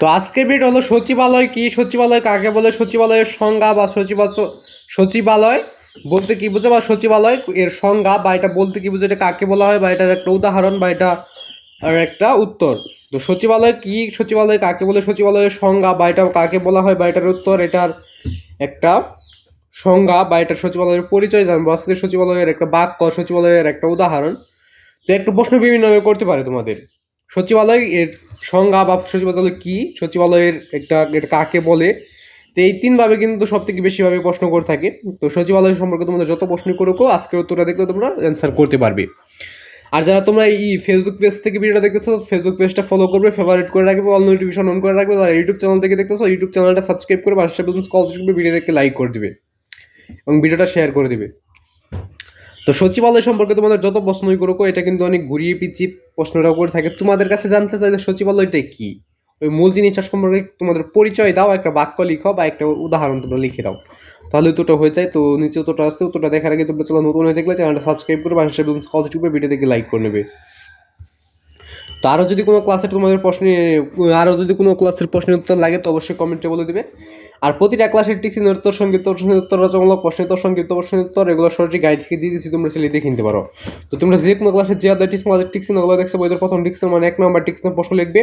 তো আজকের ভিডিও হলো সচিবালয় কি? সচিবালয় কাকে বলে? সচিবালয়ের সংজ্ঞা বা সচিবালয় সচিবালয় বলতে কি বোঝে? বা সচিবালয় এর সংজ্ঞা বা এটা বলতে কি বোঝে? এটা কাকে বলা হয়? বা এটার একটা উদাহরণ বা এটা একটা উত্তর। তো সচিবালয় কি? সচিবালয় কাকে বলে? সচিবালয়ের সংজ্ঞা বা এটা কাকে বলা হয়? বা এটার উত্তর, এটার একটা সংজ্ঞা বা এটা সচিবালয়ের পরিচয় জানব। আজকে সচিবালয়ের একটা বাক্য, সচিবালয়ের একটা উদাহরণ। তো একটা প্রশ্ন বিভিন্নভাবে করতে পারে তোমাদের। সচিবালয় এর সংজ্ঞা বা সচিবালয় কি? সচিবালয়ের একটা এটা কাকে বলে? তো এই তিনভাবে কিন্তু সব থেকে বেশিভাবে প্রশ্ন করে থাকে। তো সচিবালয় সম্পর্কে তোমাদের যত প্রশ্ন করুক, আজকের উত্তরটা দেখলে তোমরা অ্যান্সার করতে পারবে। আর যারা তোমরা এই ফেসবুক পেজ থেকে ভিডিওটা দেখতেছো ফেসবুক পেজটা ফলো করবে ফেভারিট করে রাখবে অল নোটিফিকেশন অন করে রাখবে, যারা ইউটিউব চ্যানেল থেকে দেখতেছো ইউটিউব চ্যানেলটা সাবস্ক্রাইব করে করবে ভিডিও দেখে লাইক করে দিবে এবং ভিডিওটা শেয়ার করে দিবে। তো সচিবালয় সম্পর্কে তোমাদের যত প্রশ্নই করুক, এটা কিন্তু অনেক ঘুরিয়ে পিছিয়ে প্রশ্নটা করে থাকে। তোমাদের কাছে জানতে চাই যে সচিবালয়টা কি? ওই মূল জিনিসটা সম্পর্কে তোমাদের পরিচয় দাও, একটা বাক্য লিখো বা একটা উদাহরণ তোমরা লিখে দাও। তাহলে উত্তরটা হয়ে যায়। তো নিচে উত্তরটা আসছে উত্তরটা দেখার আগে তোমরা চলো নতুন হয়ে দেখলে চ্যানেলটা সাবস্ক্রাইব করে বেলুন কল ভিডিও দেখে লাইক করে নেবে। তো আরও যদি কোনো ক্লাসের তোমাদের প্রশ্নে আরও যদি কোনো ক্লাসের প্রশ্নের উত্তর লাগে, তো অবশ্যই কমেন্টে বলে দিবে। আর প্রতিটা ক্লাসের টিক্সিন উত্তর, সংক্ষিপ্ত উত্তর, রচনামূলক প্রশ্নের উত্তর, সংক্ষিপ্ত উত্তর, এগুলো সরাসরি গাইড থেকে দিয়ে দিচ্ছি তোমরা সেটা দেখে নিতে পারো। তো তোমরা যে কোনো ক্লাসের যে আদার টিক্স ক্লাসের টিক্সিন ওগুলো দেখছ বইদের প্রথম টিক্সিন মানে এক নম্বর টিক্স প্রশ্ন লিখবে।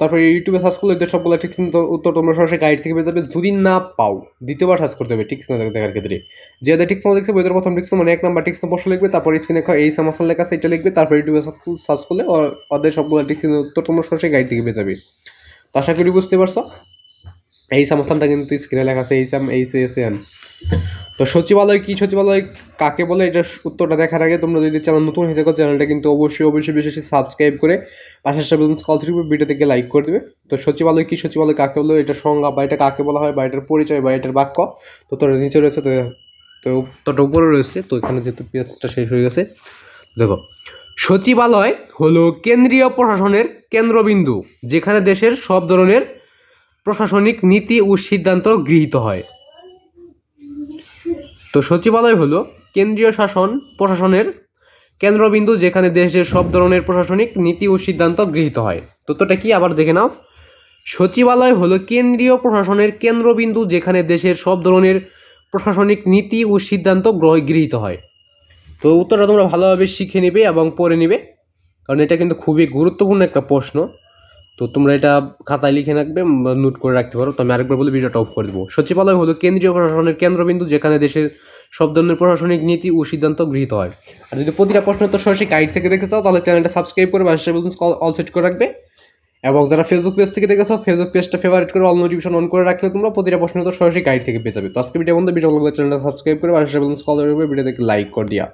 তারপরে ইউটিউবে সার্চ করলে এদের সবগুলো টিক্সিন উত্তর তোমরা সরাসরি গাইড থেকে পেয়ে যাবে। যদি না পাও, দ্বিতীয়বার সার্চ করতে হবে টিক্স না দেখার ক্ষেত্রে। যে আদার টিক্স দেখছে বইদের প্রথম টিক্স মানে এক নম্বর টিক্সিন প্রশ্ন লিখবে, তারপর স্ক্রিনে এই সামাফল লেখা আছে, এটা লিখবে, তারপর ইউটিউবে সার্চ করলে ওদের সবগুলো টিক্সিনের উত্তর তোমরা সরাসরি গাইড থেকে পেয়ে যাবে। তো আশা করি বুঝতে পারছ। এই সমস্যাটা কিন্তু স্ক্রিনে লেখা আছে, এই সাম এই সে এস তো সচিবালয় কি সচিবালয় কাকে বলে? এটার উত্তরটা দেখার আগে তোমরা যদি চ্যানেল নতুন হয়ে থাকো, চ্যানেলটা কিন্তু অবশ্যই অবশ্যই বেশি সাবস্ক্রাইব করে সাথে কল থ্রি ভিডিও থেকে লাইক করে দেবে। তো সচিবালয় কি সচিবালয় কাকে বলে? এটা সংজ্ঞা বা এটা কাকে বলা হয় বা এটার পরিচয় বা এটার বাক্য? তো তোর নিচে রয়েছে তো তো উত্তরটা উপরে রয়েছে, তো এখানে যেহেতু পেজটা শেষ হয়ে গেছে, দেখো। সচিবালয় হলো কেন্দ্রীয় প্রশাসনের কেন্দ্রবিন্দু, যেখানে দেশের সব ধরনের প্রশাসনিক নীতি ও সিদ্ধান্ত গৃহীত হয়। তো সচিবালয় হলো কেন্দ্রীয় শাসন, প্রশাসনের কেন্দ্রবিন্দু যেখানে দেশের সব ধরনের প্রশাসনিক নীতি ও সিদ্ধান্ত গৃহীত হয়। তথ্যটা কি? আবার দেখে নাও। সচিবালয় হলো কেন্দ্রীয় প্রশাসনের কেন্দ্রবিন্দু যেখানে দেশের সব ধরনের প্রশাসনিক নীতি ও সিদ্ধান্ত গৃহীত হয়। তো উত্তরটা তোমরা ভালোভাবে শিখে নেবে এবং পড়ে নেবে। কারণ এটা কিন্তু খুবই গুরুত্বপূর্ণ একটা প্রশ্ন। তো তোমরা এটা খাতায় লিখে রাখবে নোট করে রাখতে পারো। তো আমি আরেকবার বলে ভিডিওটা অফ করে দেবো। সচিবালয় হলো কেন্দ্রীয় প্রশাসনের কেন্দ্রবিন্দু, যেখানে দেশের সব ধরনের প্রশাসনিক নীতি ও সিদ্ধান্ত গৃহীত হয়। আর যদি প্রতিটা প্রশ্ন তো সরাসরি গাইড থেকে দেখতে চাও, তাহলে চ্যানেলটা সাবস্ক্রাইব করে বাসা অল সেট করে রাখবে। এবং যারা ফেসবুক পেজ থেকে দেখেছ ফেসবুক পেজটা ফেভারিট করে অল নোটিফিকেশন অন করে রাখলে তোমরা প্রতিটা প্রশ্ন তো সরাসরি গাইড থেকে পেয়ে যাবে। তো আজকে ভিডিও বন্ধু ভিডিও লাগলে চ্যানেলটা সাবস্ক্রাইব করে বাসা কল ভিডিও দেখে লাইক করে দিয়া।